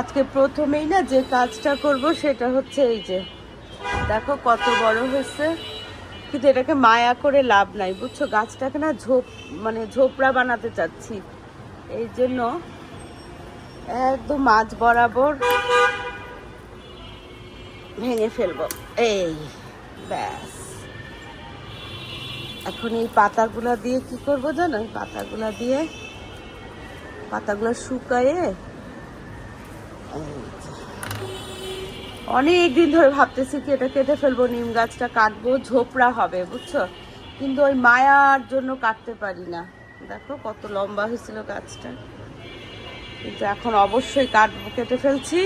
আজকে প্রথমেই না যে কাজটা করব সেটা হচ্ছে এই যে, দেখো কত বড় হয়েছে। কিন্তু এটাকে মায়া করে লাভ নাই, বুঝছ? গাছটাকে না ঝোপ মানে ঝোপড়া বানাতে চাচ্ছি। এই জন্য একদম মাছ বরাবর ভেঙে ফেলব। এই, ব্যাস। এখন এই পাতাগুলা দিয়ে কি করব জানো? পাতাগুলা দিয়ে, পাতাগুলো শুকায়ে অনেক দিন ধরে ভাবতেছি কি এটা কেটে ফেলব, নিম গাছটা কাটবো, ঝোপড়া হবে, বুঝছ? কিন্তু ওই মায়ার জন্য কাটতে পারি না। দেখো কত লম্বা হয়েছিল গাছটা। কিন্তু এখন অবশ্যই কাটবো, কেটে ফেলছি।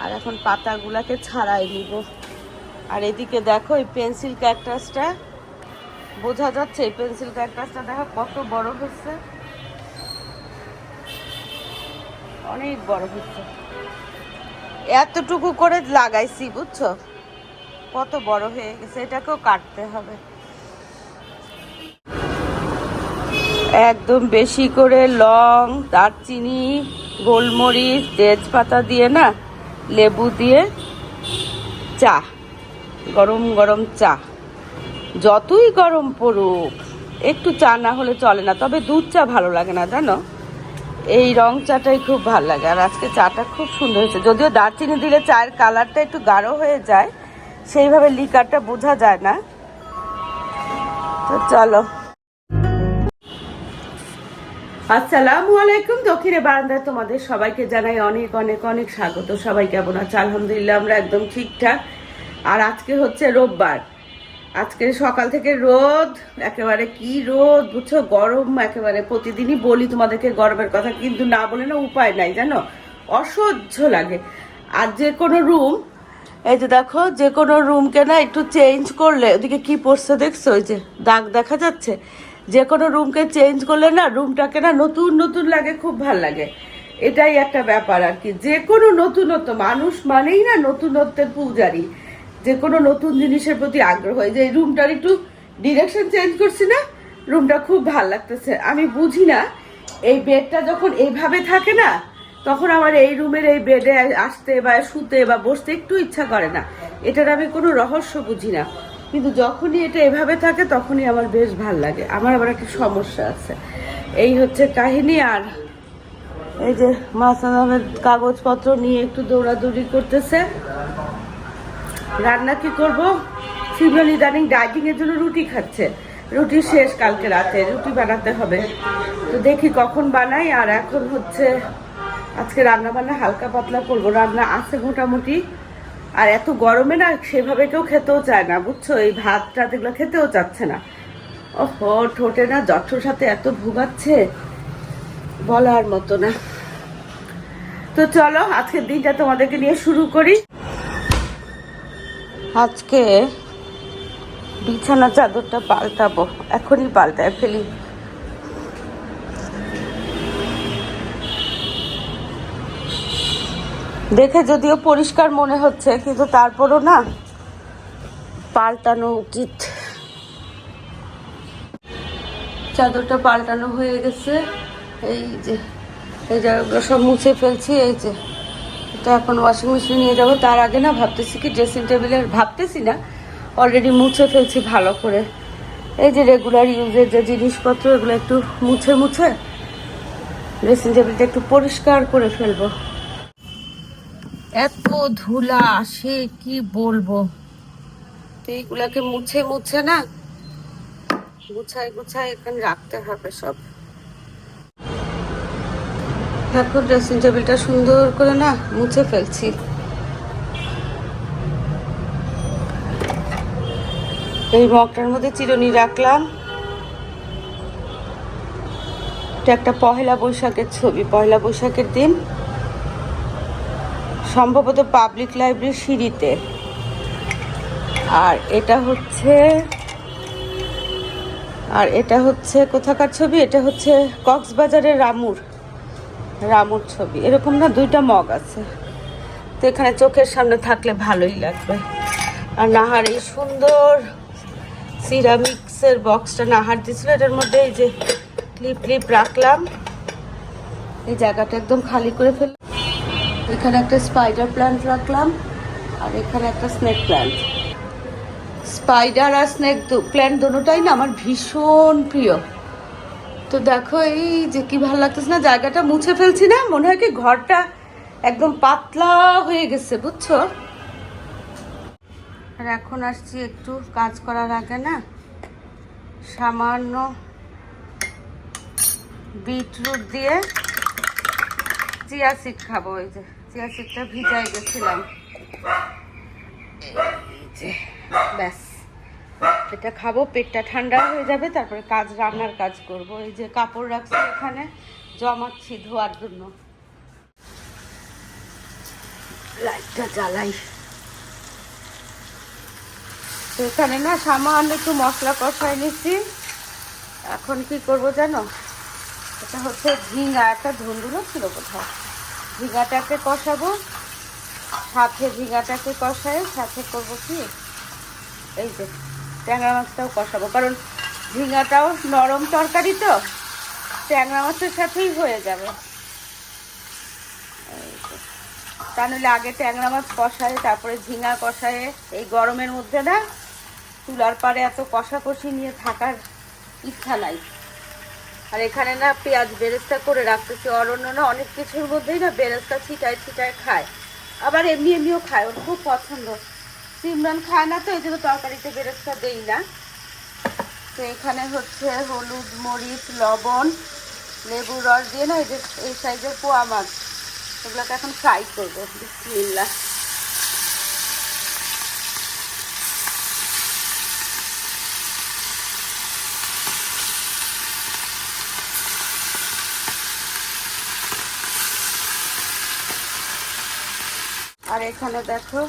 আর এখন পাতাগুলাকে ছাড়াই নিব। আর এদিকে দেখো এই পেন্সিল ক্যাকটাসটা। বোঝা যাচ্ছে এই পেন্সিল ক্যাকটাসটা দেখো কত বড় হচ্ছে। অনেক বড় হচ্ছে। এতটুকু করে লাগাইছি, বুঝছ? কত বড় হয়ে গেছে, এটাকেও কাটতে হবে। একদম বেশি করে লং, দারচিনি, গোলমরিচ, তেজপাতা দিয়ে না, লেবু দিয়ে চা, গরম গরম চা। যতই গরম পড়ুক, একটু চা না হলে চলে না, তবে দুধ চা ভালো লাগে না, জানো? এই রং চাটাই খুব ভালো লাগে। আর আজকে চাটা খুব সুন্দর হয়েছে। যদিও দারচিনি দিলে চায়ের কালারটা একটু গাঢ় হয়ে যায়, সেইভাবে লিকারটা বোঝা যায় না। তো চলো। আসসালামু আলাইকুম, দক্ষিণে বারান্দায় তোমাদের সবাইকে জানাই অনেক অনেক অনেক স্বাগত। সবাই কেমন আছে? আলহামদুলিল্লাহ, আমরা একদম ঠিকঠাক। আর আজকে হচ্ছে রোববার। আজকে সকাল থেকে রোদ, একেবারে কি রোদ, বুঝছ? গরম একেবারে প্রতিদিনই বলি তোমাদেরকে গরমের কথা, কিন্তু না বলে না উপায় নাই, জানো? অসহ্য লাগে। আর যে কোনো রুম এই যে দেখো, যে কোনো রুমকে না একটু চেঞ্জ করলে, ওদিকে কি পড়ছে দেখছ? ওই যে দাগ দেখা যাচ্ছে। যে কোনো রুমকে চেঞ্জ করলে না রুমটাকে না নতুন নতুন লাগে, খুব ভালো লাগে। এটাই একটা ব্যাপার আর কি। যে কোনো নতুনত্ব, মানুষ মানেই না নতুনত্বের পূজারি। যে কোনো নতুন জিনিসের প্রতি আগ্রহ যে এই রুমটার একটু ডিরেকশন চেঞ্জ করছি না, রুমটা খুব ভালো লাগতেছে। আমি বুঝি না, এই বেডটা যখন এইভাবে থাকে না, তখন আমার এই রুমের এই বেডে আসতে বা শুতে বা বসতে একটু ইচ্ছা করে না। এটার আমি কোনো রহস্য বুঝি না। কিন্তু যখনই এটা এভাবে থাকে, তখনই আমার বেশ ভালো লাগে। আমার আবার একটা সমস্যা আছে। এই হচ্ছে কাহিনী আর এই যে মাসান কাগজপত্র নিয়ে একটু দৌড়াদৌড়ি করতেছে। রান্না কি করব? সিমরান ইদানিং ডাইটিং এর জন্য রুটি খাচ্ছে। রুটি শেষ কালকে রাতে, রুটি বানাতে হবে। তো দেখি কখন বানাই, আর এখন হচ্ছে আজকে রান্না বান্না হালকা পাতলা করব। রান্না আছে মোটামুটি। আর এত গরমে না সেভাবে কেউ খেতেও চায় না, বুঝছ? এই ভাত টাত এগুলো খেতেও চাচ্ছে না। ওহো, ঠোঁটে না জঠর সাথে এত ভুগাচ্ছে? বলার মতো না। তো চলো, আজকের দিনটা তোমাদেরকে নিয়ে শুরু করি। আজকে বিছানা চাদরটা পাল্টাবো, এখনই পাল্টায় ফেলি। দেখে যদিও পরিষ্কার মনে হচ্ছে, কিন্তু তারপরও না পাল্টানো উচিত। চাদরটা পাল্টানো হয়ে গেছে, এই যে, এই জায়গাগুলো সব মুছে ফেলছি, এই যে। তো এখন ওয়াশিং মেশিন নিয়ে যাব। তার আগে না ভাবতেছি কি ড্রেসিং টেবিলে ভাবতেছি না। অলরেডি মুছে ফেলছি ভালো করে। এই যে রেগুলার ইউজের যে জিনিসপত্র, এগুলো একটু মুছে মুছে ড্রেসিং টেবিলটা একটু পরিষ্কার করে ফেলব। এত ধুলা আসে কি বলব? এইগুলাকে মুছে মুছে না গুছাই গুছাই এখানে রাখতে হবে সব। এখন ড্রেসিং টেবিলটা সুন্দর করে না মুছে ফেলছি। এই মগটার মধ্যে চিরুনি রাখলাম। এটা একটা পহেলা বৈশাখের ছবি, পহেলা বৈশাখের দিন। সম্ভবত পাবলিক লাইব্রেরির সিঁড়িতে। আর এটা হচ্ছে, আর এটা হচ্ছে কোথাকার ছবি? এটা হচ্ছে কক্সবাজারের রামুর। রামুর ছবি। এরকম না দুইটা মগ আছে। তো এখানে চোখের সামনে থাকলে ভালোই লাগবে। আর নাহার এই সুন্দর সিরামিক্সের বক্সটা নাহার দিয়েছিল। এটার মধ্যে এই যে ক্লিপ ক্লিপ রাখলাম। এই জায়গাটা একদম খালি করে ফেল এখানে একটা স্পাইডার প্ল্যান্ট রাখলাম আর এখানে একটা স্নেক প্ল্যান্ট স্পাইডার আর স্নেক প্ল্যান্ট দুটোটাই না আমার ভীষণ প্রিয়। তো দেখো এই যে কি ভালো লাগতেছে না, জায়গাটা মুছে ফেলছি না, মনে হয় কি ঘরটা একদম পাতলা হয়ে গেছে, বুঝছ? আর এখন আসছি একটু কাজ করার আগে না, সামান্য বিটরুট দিয়ে চিয়া সিড খাব ওই যে চিয়া সিডটা ভিজাই গেছিলাম। ব্যাস। এটা খাব, পেটটা ঠান্ডা হয়ে যাবে, তারপরে কাজ, রান্নার কাজ করব। এই যে কাপড় রাখছি এখানে, জমাচ্ছি ধোয়ার জন্য। লাইটটা জ্বালাই। তো এখানে না, সামান্য একটু মশলা কষাই নিচ্ছি। এখন কি করব জানো? এটা হচ্ছে ঝিঙ্গা একটা ধুন্দুলো ছিল কোথাও। ঝিঙ্গাটাকে কষাবো। সাথে ঝিঙ্গাটাকে কষাই সাথে করব কি? এই যে ট্যাংরা মাছটাও কষাবো। কারণ ঝিঙ্গাটাও নরম তরকারি তো, ট্যাংরা মাছের সাথেই হয়ে যাবে। তা। নইলে আগে ট্যাংরা মাছ কষায়, তারপরে ঝিঙ্গা কষায়, এই গরমের মধ্যে না, চুলার পারে এত কষাকষি নিয়ে থাকার ইচ্ছা নাই। আর এখানে না পেঁয়াজ বেরেস্তা করে রাখতেছি। অরণ্য না অনেক কিছুর মধ্যেই না বেরেস্তা ছিটায় ছিটায় খায়। আবার এমনি এমনিও খায়, ওর খুব পছন্দ। সিমরান খায় না তো, এই জন্য তরকারিতে বেরেস্তা দেই না। তো এখানে হচ্ছে হলুদ, মরিচ, লবণ, লেবুর রস দিয়ে না, এই যে এই সাইজের পোয়া মাছ, এগুলোকে এখন ফ্রাই করব, বিসমিল্লাহ। আর এখানে দেখো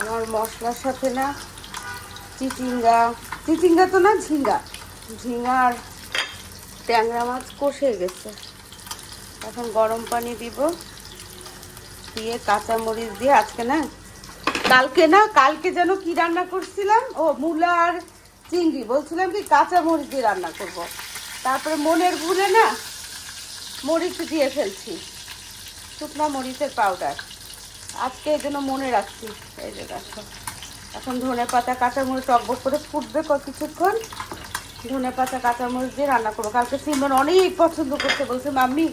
আমার মশলার সাথে না চিচিঙ্গা চিচিঙ্গা তো না, ঝিঙ্গা। ঝিঙ্গা আর ট্যাংরা মাছ কষে গেছে। এখন গরম পানি দিব, দিয়ে কাঁচামরিচ দিয়ে আজকে না, কালকে না, কালকে যেন কি রান্না করছিলাম? ও, মূলা আর চিংড়ি। বলছিলাম কি কাঁচামরিচ দিয়ে রান্না করব। তারপরে মনের ভুলে না মরিচ দিয়ে ফেলছি। শুকনা মরিচের পাউডার আজকে এই জন্য মনে রাখছি। এই যে দেখো, এখন ধনে পাতা, কাঁচামরিচ টকবক করে ফুটবে কিছুক্ষণ। ধনে পাতা, কাঁচামরিচ দিয়ে রান্না করব। কালকে সিমন অনেক পছন্দ করতে বলছে, মাম্মি,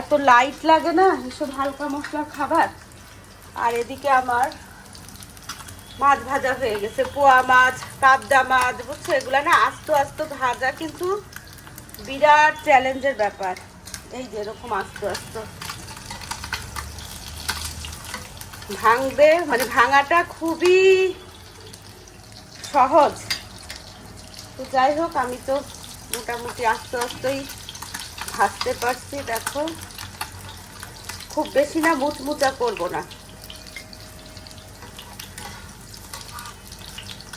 এত লাইট লাগে না, এসব হালকা মশলার খাবার। আর এদিকে আমার মাছ ভাজা হয়ে গেছে। পোয়া মাছ পাবদা মাছ, বুঝছ? এগুলো না আস্ত আস্ত ভাজা, কিন্তু বিরাট চ্যালেঞ্জের ব্যাপার। এই যে এরকম আস্ত আস্ত। ভাঙবে মানে ভাঙাটা খুবই সহজ। তো যাই হোক, আমি তো মোটামুটি আস্তে আস্তেই ভাজতে পারছি, দেখো। খুব বেশি না মুচমুচা করব না।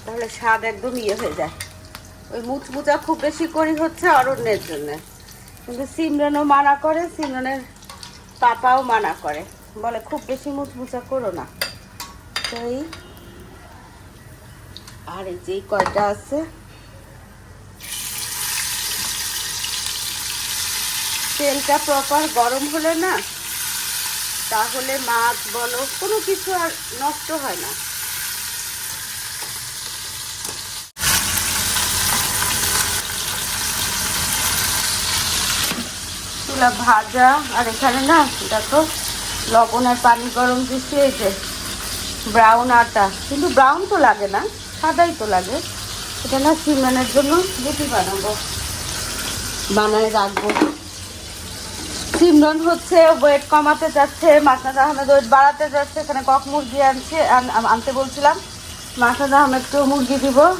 তাহলে স্বাদ একদম ইয়ে হয়ে যায়। ওই মুচমুচা খুব বেশি করি হচ্ছে অরণ্যের জন্য। কিন্তু সিমরনও মানা করে, সিমরনের পাপাও মানা করে। বলে, খুব বেশি মুচমুচা করো না। তো এই আর এই যে কয়টা আছে? তেলটা প্রপার গরম হলে না, তাহলে মাছ বলো, কোনো কিছু আর নষ্ট হয় না। ভাজা, আর এখানে না, দেখো লবণ আর পানি গরম দিচ্ছি, এই যে ব্রাউন আটা। কিন্তু ব্রাউন তো লাগে না, সাদাই তো লাগে। এটা না সিমেন্টের জন্য রুটি বানাবো। বানায় রাখব। সিমরন হচ্ছে ওয়েট কমাতে যাচ্ছে মাসনাদ আহমেদ ওয়েট বাড়াতে যাচ্ছে। এখানে কক মুরগি আনছে, আন- আন- আনতে বলছিলাম। মাসনাদ আহমেদকেও মুরগি দিব,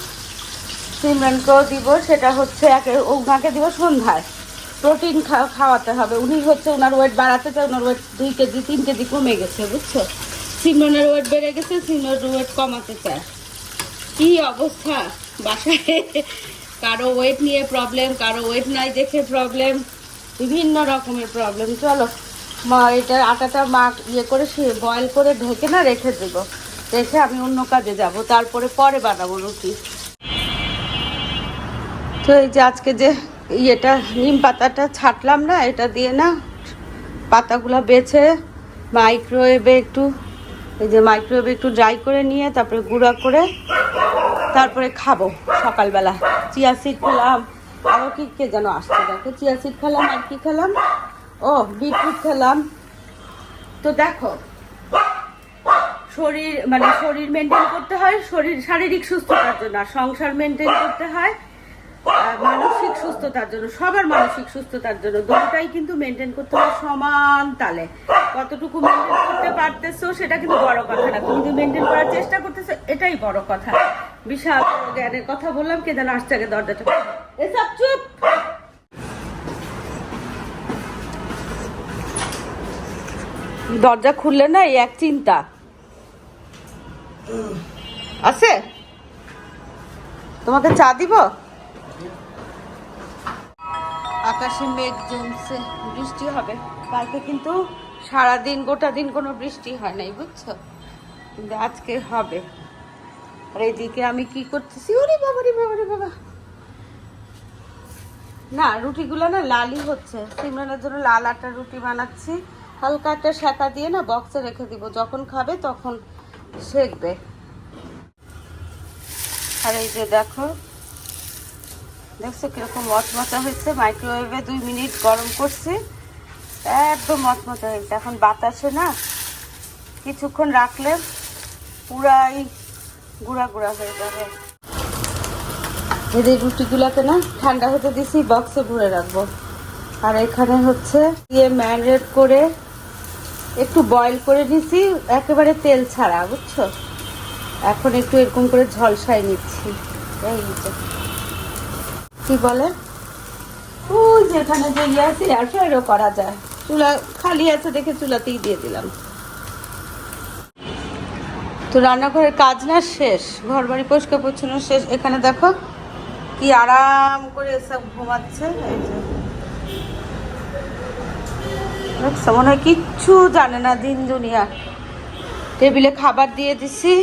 সিমরনকেও দিব, সেটা হচ্ছে একে ওনাকে দিব সন্ধ্যায়। প্রোটিন খাওয়াতে হবে। উনি হচ্ছে ওনার ওয়েট বাড়াতে চায় ওনার ওয়েট দুই কেজি, তিন কেজি কমে গেছে, বুঝছ? সিমরনের ওয়েট বেড়ে গেছে সিমরনের ওয়েট কমাতে চায়। কি অবস্থা? বাসায় কারও ওয়েট নিয়ে প্রবলেম কারও ওয়েট নাই দেখে প্রবলেম বিভিন্ন রকমের প্রবলেম চলো, মা, এটা আটাটা মা ইয়ে করে সে বয়েল করে ঢেকে না রেখে দেবো। রেখে আমি অন্য কাজে যাব, তারপরে পরে বানাবো রুটি। তো এই যে আজকে যে ইয়েটা, নিম পাতাটা ছাটলাম না, এটা দিয়ে না পাতাগুলো বেছে মাইক্রোওয়েভে একটু, এই যে মাইক্রোওয়েভে একটু ড্রাই করে নিয়ে তারপরে গুঁড়া করে তারপরে খাব সকালবেলা। চিয়া সিড খেলাম আরও কি, কে যেন আসছে দেখো, চিয়া সিড খেলাম, আর কি খেলাম? ও, বিটরুট খেলাম। তো দেখো, শরীর মানে শরীর মেনটেন করতে হয়, শরীর শারীরিক সুস্থতার জন্য সংসার মেনটেন করতে হয়। মানসিক সুস্থতার জন্য, সবার মানসিক সুস্থতার জন্য দুটোটাই কিন্তু মেনটেন করতে হয় সমান তালে। কতটুকু মেনটেন করতে পারতেছো সেটা কিন্তু বড় কথা না। তুমি মেনটেন করার চেষ্টা করতেছো, এটাই বড় কথা। বিশাল জ্ঞানের কথা বললাম, কে যেন আসছে আগে দরজাটা এসব চুপ! দরজা খুললে না এই এক চিন্তা। আছে? তোমাকে চা দিব? আকাশে মেঘ জমছে, বৃষ্টি হবে। কালকে কিন্তু সারাদিন, গোটা দিন কোনো বৃষ্টি হয় নাই, বুঝছ? কিন্তু আজকে হবে। আর এইদিকে আমি কি করতেছি? ওরে বাবা রে বাবা রে বাবা। না, রুটিগুলো না লালই হচ্ছে। সিমরানের জন্য লাল আটার রুটি বানাচ্ছি। হালকা একটা শাঁকা দিয়ে না বক্সে রেখে দিব। যখন খাবে তখন সেকবে। আর এই যে দেখো দেখছ কীরকম মচমচা হয়েছে? মাইক্রোওয়েভে দুই মিনিট গরম করছি। একদম মচমচা হয়েছে। এখন বাতাসে না কিছুক্ষণ রাখলে পুরাই গুঁড়া গুঁড়া হয়ে যাবে। এদের রুটিগুলোকে না ঠান্ডা হতে দিছি বক্সে ভরে রাখব। আর এখানে হচ্ছে দিয়ে ম্যারিনেট করে একটু বয়েল করে নিছি। একেবারে তেল ছাড়া, বুঝছ? এখন একটু এরকম করে ঝলসাই নিচ্ছি। এই কি বলে? ওই যেখানে যে ইয়ে আছে এয়ার ফ্রায়ারও করা যায়। চুলা খালি আছে দেখে চুলাতেই দিয়ে দিলাম। তো রান্নাঘরের কাজ না শেষ ঘর বাড়ি পরিষ্কার পরিচ্ছন্ন শেষ। এখানে দেখো কি আরাম করে এসব ঘুমাচ্ছে মনে হয় কিচ্ছু জানে না দিন, দুনিয়া। টেবিলে খাবার দিয়ে দিছি,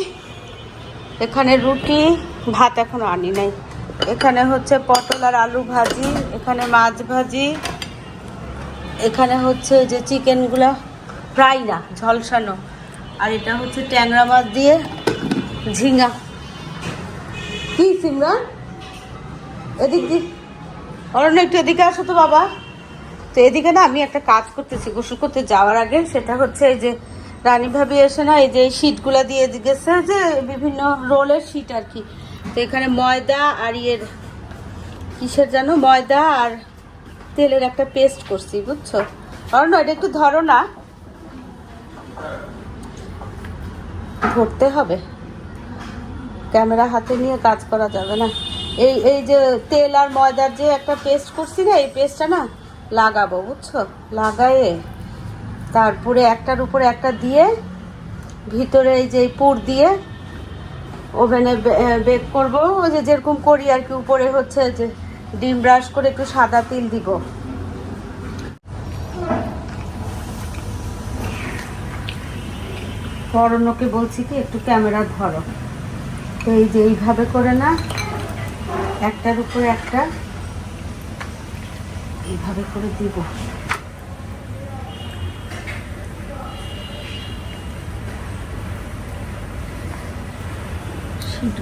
এখানে রুটি, ভাত এখনও আনি নাই। এখানে হচ্ছে পটল আর আলু ভাজি, এখানে মাছ ভাজি, এখানে হচ্ছে যে চিকেনগুলো ফ্রাই না, ঝলসানো। আর এটা হচ্ছে ট্যাংরা মাছ দিয়ে ঝিঙ্গা কি সিমরান? এদিক দি অরণ্য, একটু এদিকে আসো তো বাবা। তো এদিকে না আমি একটা কাজ করতেছি, গোসল করতে যাওয়ার আগে। সেটা হচ্ছে এই যে রানী ভাবি এসে না এই যে শিটগুলো দিয়ে গেছে যে বিভিন্ন রোলের শিট আর কি। তো এখানে ময়দা আর ইয়ের কিসের যেন ময়দা আর তেলের একটা পেস্ট করছি, বুঝছ? অরণ্য, এটা একটু ধরো না। ধরতে হবে। ক্যামেরা হাতে নিয়ে কাজ করা যাবে না। এই এই যে তেল আর ময়দার যে একটা পেস্ট করছি না, এই পেস্টটা না লাগাবো, বুঝছ? লাগায়ে তারপরে একটার উপরে একটা দিয়ে, ভিতরে এই যে পুর দিয়ে ওভেনে বেক করব। ওই যে যেরকম করি আর কি, উপরে হচ্ছে যে ডিম ব্রাশ করে একটু সাদা তিল দিব। অরণ্যকে বলছি কি, একটু ক্যামেরা ধরো। তো এই যে এইভাবে করে না, একটার উপরে একটা, এইভাবে করে দিব।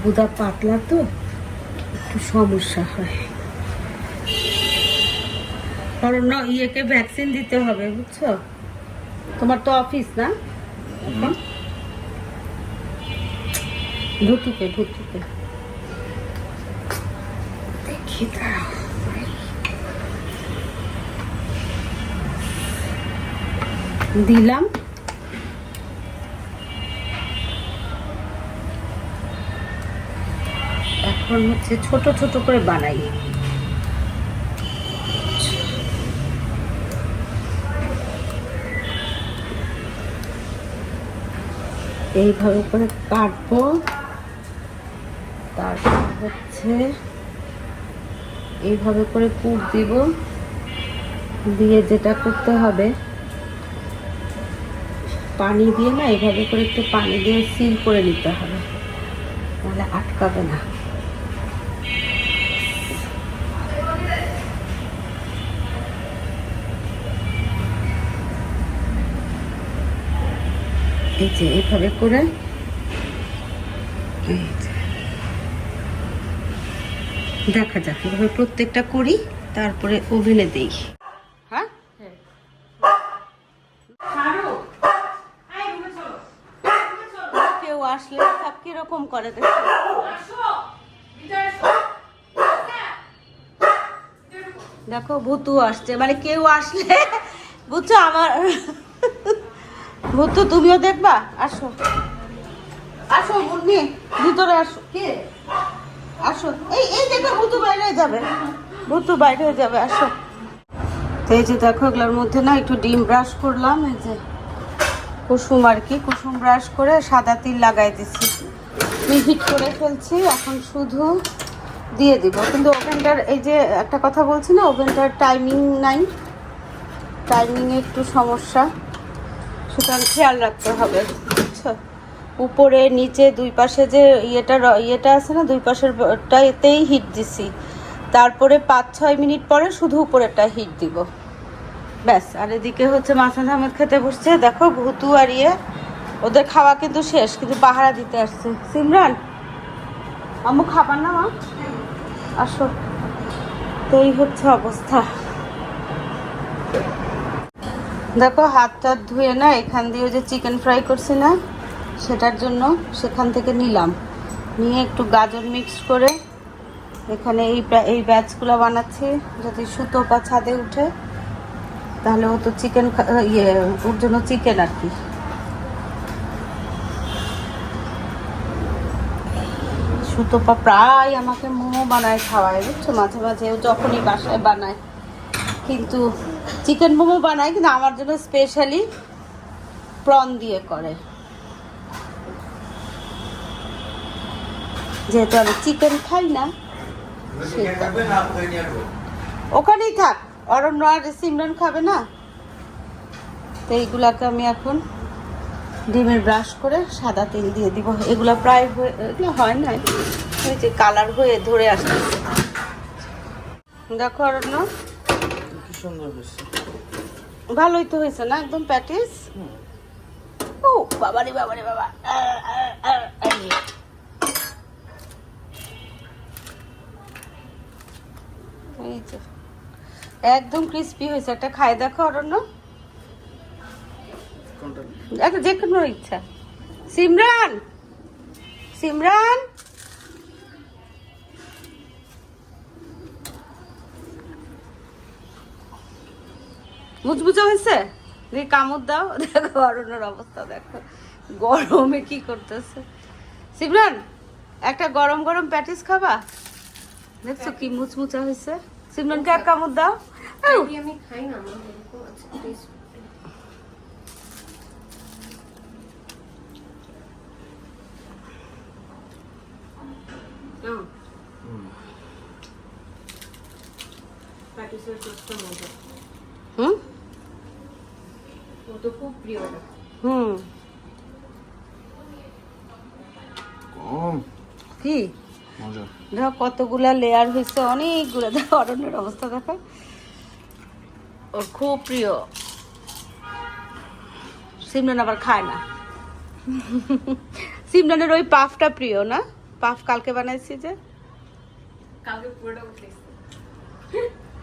গুদা পাতলা তো, একটু সমস্যা হয়। কারণ না, ইয়েকে ভ্যাকসিন দিতে হবে, বুঝছ? তোমার তো অফিস না? এখন? ভুতুকে দেখি দিলাম। এখন হচ্ছে ছোট ছোট করে বানাই। এইভাবে করে কাটবো। তারপর হচ্ছে এইভাবে করে পুর দিব। দিয়ে যেটা করতে হবে, পানি দিয়ে না, এইভাবে করে একটু পানি দিয়ে সিল করে নিতে হবে। তাহলে আটকাবে না। এই যে এইভাবে করে। দেখা যাক এভাবে প্রত্যেকটা করি তারপরে ওভেনে দেই। হ্যাঁ? কেউ আসলে সব কীরকম করে দেখো দেখো ভুতু আসছে। মানে কেউ আসলে বুঝছ আমার? ভুতু তুমিও দেখবা? আসো। আসো, মুন্নি, ভিতরে আসো। কে? আসো। এই এই দেখো ভুতু বাইরে যাবে। ভুতু বাইরে যাবে, আসো। এই যে দেখো, এগুলোর মধ্যে না একটু ডিম ব্রাশ করলাম, এই যে কুসুম আর কি, কুসুম ব্রাশ করে সাদা তিল লাগাই দিছি। হিট করে ফেলছি, এখন শুধু দিয়ে দিব। কিন্তু ওভেনটার, এই যে একটা কথা বলছি না, ওভেনটার টাইমিং নাই। টাইমিংয়ে একটু সমস্যা। সুতরাং খেয়াল রাখতে হবে। বুঝছ উপরে, নিচে, দুই পাশে যে ইয়েটা ইয়েটা আছে না, দুই পাশের এতেই হিট দিছি। তারপরে পাঁচ, ছয় মিনিট পরে শুধু উপরেরটা হিট দিব। ব্যাস, আর এদিকে হচ্ছে মাসান আহমেদ খেতে বসছে। দেখো, ভুতু আর ইয়ে ওদের খাওয়া কিন্তু শেষ, কিন্তু পাহারা দিতে আসছে। সিমরান, আম্মু খাবার না, মা? আসো। তো এই হচ্ছে অবস্থা। দেখো হাত টাত ধুয়ে না, এখান দিয়ে যে চিকেন ফ্রাই করছি না, সেটার জন্য সেখান থেকে নিলাম। নিয়ে একটু গাজর মিক্স করে এখানে এই এই ব্যাচগুলো বানাচ্ছি, যদি সুতো বা ছাদে উঠে, তাহলে ও তো চিকেন ইয়ে ওর জন্য চিকেন আর কি। সুতোপা প্রায় আমাকে মোমো বানায় খাওয়ায়, বুঝছ? মাঝে মাঝে যখনই বাসায় বানায়, কিন্তু চিকেন মোমো বানায়, কিন্তু আমার জন্য স্পেশালি প্রন দিয়ে করে। যেহেতু আমি চিকেন খাই না ওখানেই থাক, অরণ্য আর সিমরান খাবে না? তো এইগুলাকে আমি এখন ডিমের ব্রাশ করে সাদা তেল দিয়ে দিব। এগুলো প্রায় হয়ে এগুলো হয় না ওই যে কালার হয়ে ধরে আসতেছে দেখো অরণ্য। সুন্দর হয়েছে। ভালোই তো হয়েছে না? একদম প্যাটিস? ও বাবা আ, এই। এই যে একদম ক্রিস্পি হয়েছে। একটা খাই দেখো অরণ্য। একটা যে কোনো ইচ্ছা। সিমরান! সিমরান! মুচমুচে হয়েছে? দেখি কামড় দাও দেখো অরণ্যর অবস্থা দেখো। গরমে কি করতেছে? সিমরান একটা গরম গরম প্যাটিস খাবা? দেখছ কি মুচমুচা হয়েছে? সিমরানকে এক কামড় দাও। আউ। আমি খাই না আমার এরকম আছে taste। নাও। প্যাটিসের টেস্টটা মজা। হুম ও তো খুব প্রিয় হুম কি? মজা। দেখো কতগুলা লেয়ার হয়েছে অনেকগুলো। দেখো অরণ্যের অবস্থা দেখো। ওর খুব প্রিয়। সিমরান আবার খায় না। সিমরানের ওই পাফটা প্রিয় না? পাফ কালকে বানাইছি যে। কালকে পুরোটা উঠেছে।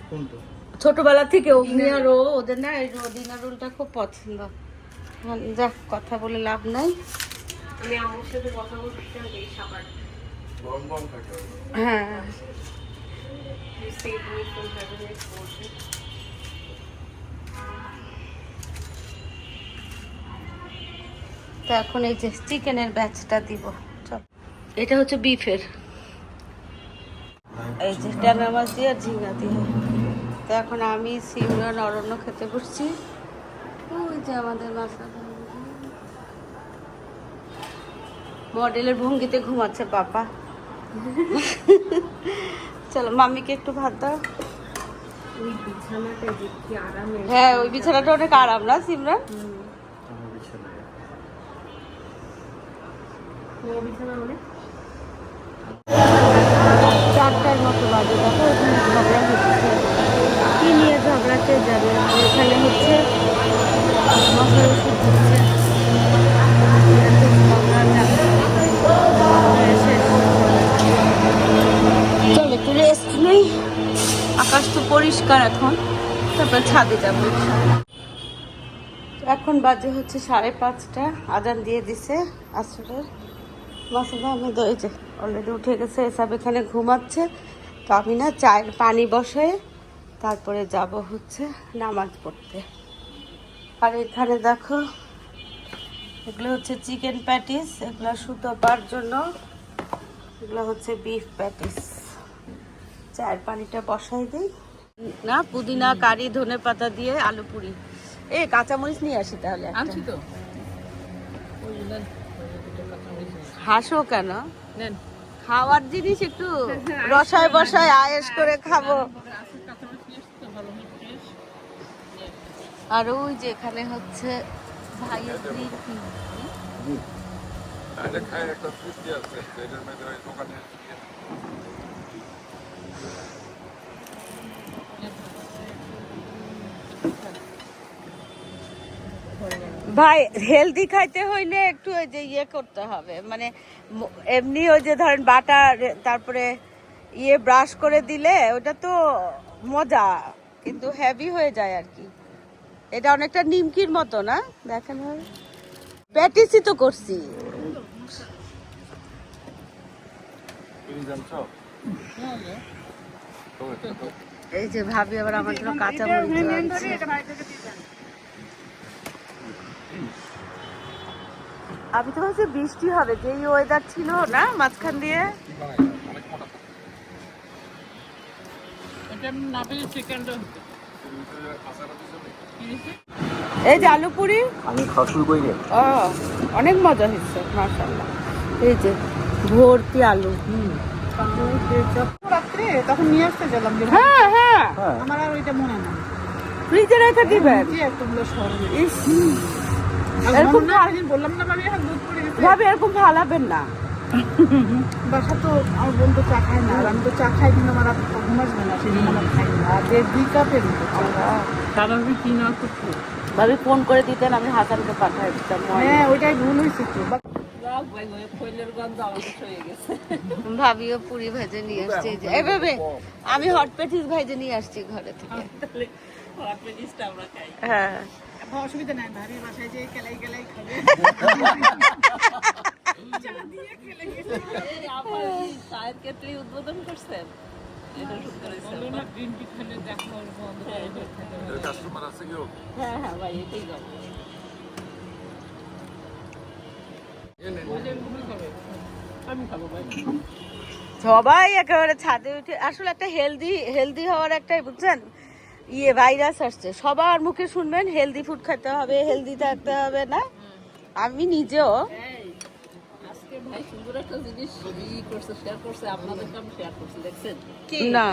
কোনটা? ছোটবেলা থেকে অগ্নি আর ও ওদের না এই রোদিনা রোলটা খুব পছন্দ। হ্যাঁ, যাক কথা বলে লাভ নাই। আমি আমার সাথে কথা বলছিলাম এই হবে হ্যাঁ. তো এখন এই যে চিকেনের ব্যাচটা দিব। চল। এটা হচ্ছে বিফের এই যে ট্যাংরা মাছ দিয়ে আর ঝিঙ্গা দিয়ে। তো এখন আমি সিমরান অরণ্য খেতে বসছি। ওই যে আমাদের মডেলের ভঙ্গিতে ঘুমাচ্ছে পাপা। চলো মাম্মিকে একটু ভাত দাও। হ্যাঁ ওই বিছানাটা অনেক আরাম না সিমরান চারটার মতো বাজে দেখো হচ্ছে। কি নিয়ে ঝগড়াতে যাবে ওখানে হচ্ছে মশলা ওষুধ হচ্ছে। আকাশ তো পরিষ্কার এখন। তারপর ছাদে যাব এখন বাজে হচ্ছে সাড়ে পাঁচটা। আজান দিয়ে দিছে আসরের। মাসুদ আহমেদ ওই যে অলরেডি উঠে গেছে। এসব এখানে ঘুমাচ্ছে। তো আমি না চায়ের পানি বসে তারপরে যাব হচ্ছে নামাজ পড়তে। আর এখানে দেখো এগুলো হচ্ছে চিকেন প্যাটিস এগুলো সুতো পার জন্য এগুলো হচ্ছে বিফ প্যাটিস চায়ের পানিটা বসাই দিই। না পুদিনা কারি ধনে পাতা দিয়ে আলু পুরি। এ কাঁচামরিচ নিয়ে আসি তাহলে। আনছি তো। হাসো কেন? নেন। খাওয়ার জিনিস একটু রসায় বসায় আয়েস করে খাব। আর ওই যে এখানে হচ্ছে ভাইয়ের টি ভাই হেলদি খাইতে হইলে একটু ওই যে ইয়ে করতে হবে। মানে এমনি ওই যে ধরেন বাটার তারপরে ইয়ে ব্রাশ করে দিলে ওটা তো মজা কিন্তু হেভি হয়ে যায় আর কি। এটা অনেকটা নিমকির মতো না? দেখেন ভাই। প্যাটিসই তো করছি। এই যে ভাবি আবার আমার জন্য কাঁচা মরিচ আমি তো ভাবছি বৃষ্টি হবে যে ওয়েদার ছিল না? মাঝখান দিয়ে। এটা না চিকেনটা এই যে আলু পুরি? আমি করি ও অনেক মজা হয়েছে মাশাল্লাহ এই যে ভর্তি আলু রাত্রে তখন নিয়ে আসতে গেলাম যে হ্যাঁ হ্যাঁ। হ্যাঁ। আমার আর ওইটা মনে না ফ্রিজে রেখে দিবেন? এরকম এরকম না আমি বললাম না ভাবে এরকম ফালাবেন না। বাসা তো আমার বোন তো চা খায় না আমি তো চা খাই কিন্তু আমার ঘুম আসবে না সেই জন্য আমার খাই না। আর দেড় দুই কাপের মতো চা। তারপরে কি না করছ? ভাবি ফোন করে দিতেন আমি হাসানকে পাঠাই দিতাম হ্যাঁ ওইটাই ভুল হয়েছে তো। হয়ে ভাবিও পুরি ভেজে নিয়ে আসছি এই যে। এভাবে আমি হট পেটিস ভেজে নিয়ে আসছি ঘরে থেকে। হট পেটিসটা আমরা খাই। হ্যাঁ। অসুবিধা নাই বাসায় যে কেলাই খাবে। উদ্বোধন করছেন সবাই একেবারে ছাদে উঠে আসলে একটা হেলদি হেলদি হওয়ার একটাই, বুঝছেন? ইয়ে ভাইরাস আসছে। সবার মুখে শুনবেন হেলদি ফুড খেতে হবে হেলদি থাকতে হবে না? আমি নিজেও না।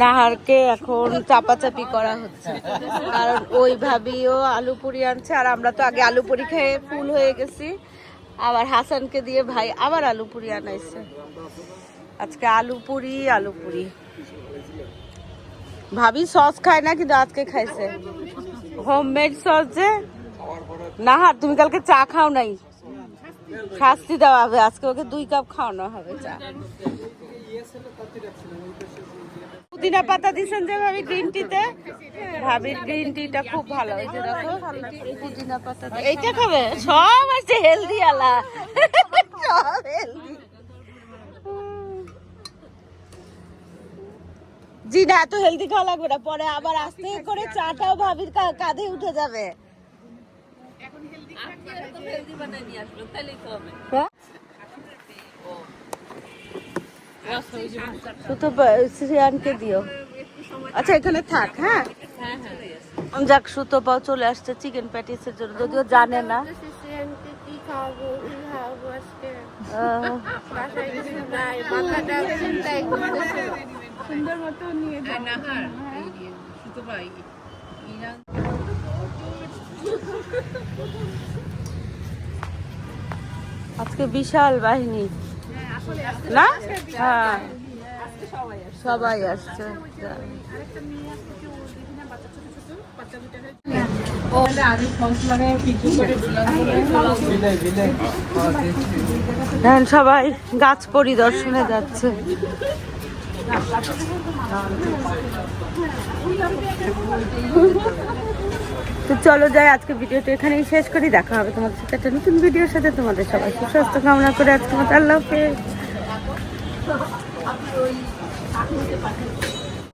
নাহারকে এখন চাপাচাপি করা হচ্ছে। কারণ ওই ভাবিও আলু পুরি আনছে আর আমরা তো আগে আলু পুরি খেয়ে ফুল হয়ে গেছি। আবার হাসানকে দিয়ে ভাই আবার আলু পুরি আনাইছে। আজকে আলু পুরি আলু পুরি। ভাবি সস খায় না কিন্তু আজকে খাইছে। হোমমেড সস যে? নাহার তুমি কালকে চা খাও নাই। শাস্তি দেওয়া হবে আজকে ওকে দুই কাপ খাওয়ানো হবে চা। পুদিনা পাতা দিছেন যে ভাবি গ্রিন টিতে ভাবির গ্রিন টিটা খুব ভালো এই যে দেখো পুদিনা পাতা এইটা খাবে? সব আছে হেলদি আলা। সব হেলদি জি না এত হেলদি খাওয়া লাগবে না। পরে আবার আস্তে করে চাটাও ভাবির কাঁধে উঠে যাবে। হবে? হ্যাঁ? দিও। আচ্ছা এখানে থাক হ্যাঁ? হ্যাঁ হ্যাঁ। যাক চলে আসছে চিকেন প্যাটিসের জন্য যদিও জানে না। খাওয়াবো সুন্দর মতো নিয়ে নাহার এই যে সুতো ভাই ইরান আজকে বিশাল বাহিনী। না? হ্যাঁ। সবাই আসছে। সবাই গাছ পরিদর্শনে যাচ্ছে। তো চলো যাই, আজকে ভিডিওটা এখানেই শেষ করি। দেখা হবে তোমাদের সাথে একটা নতুন ভিডিওর সাথে। তোমাদের সবাই সুস্বাস্থ্য কামনা করে আজকে মতো আল্লাহ হাফেজ।